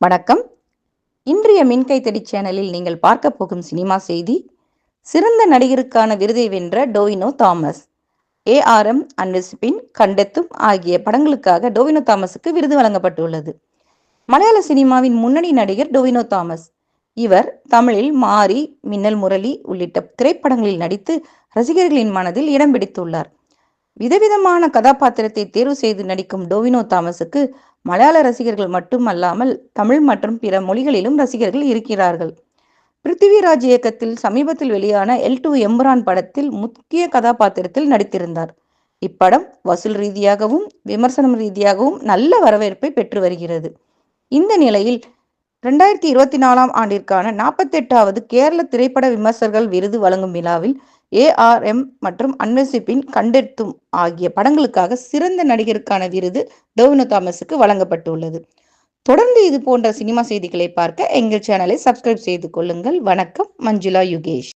வணக்கம். இன்றைய மின்கைத்தடி சேனலில் நீங்கள் பார்க்க போகும் சினிமா செய்தி சிறந்த நடிகருக்கான விருதை வென்ற டோவினோ தாமஸ். ஏஆர்எம் அன்விஸ்பின் கண்டெத்தும் ஆகிய படங்களுக்காக டோவினோ தாமஸுக்கு விருது வழங்கப்பட்டுள்ளது. மலையாள சினிமாவின் முன்னணி நடிகர் டோவினோ தாமஸ். இவர் தமிழில் மாரி மின்னல் முரளி உள்ளிட்ட திரைப்படங்களில் நடித்து ரசிகர்களின் மனதில் இடம் பிடித்துள்ளார். விதவிதமான கதாபாத்திரத்தை தேர்வு செய்து நடிக்கும் டோவினோ தாமஸுக்கு மலையாள ரசிகர்கள் மட்டுமல்லாமல் தமிழ் மற்றும் பிற மொழிகளிலும் ரசிகர்கள் இருக்கிறார்கள். பிருத்திவிராஜ் இயக்கத்தில் சமீபத்தில் வெளியான எல் டூ எம்புரான் படத்தில் முக்கிய கதாபாத்திரத்தில் நடித்திருந்தார். இப்படம் வசூல் ரீதியாகவும் விமர்சனம் ரீதியாகவும் நல்ல வரவேற்பை பெற்று வருகிறது. இந்த நிலையில் ரெண்டாயிரத்தி இருபத்தி நாலாம் ஆண்டிற்கான நாற்பத்தெட்டாவது கேரள திரைப்பட விமர்சகர்கள் விருது வழங்கும் விழாவில் ஏஆர்எம் மற்றும் அன்வசிப்பின் கண்டெடுத்தும் ஆகிய படங்களுக்காக சிறந்த நடிகருக்கான விருது டோவினோ தாமஸுக்கு வழங்கப்பட்டுள்ளது. தொடர்ந்து இது போன்ற சினிமா செய்திகளை பார்க்க எங்கள் சேனலை சப்ஸ்கிரைப் செய்து கொள்ளுங்கள். வணக்கம் மஞ்சுளா யுகேஷ்.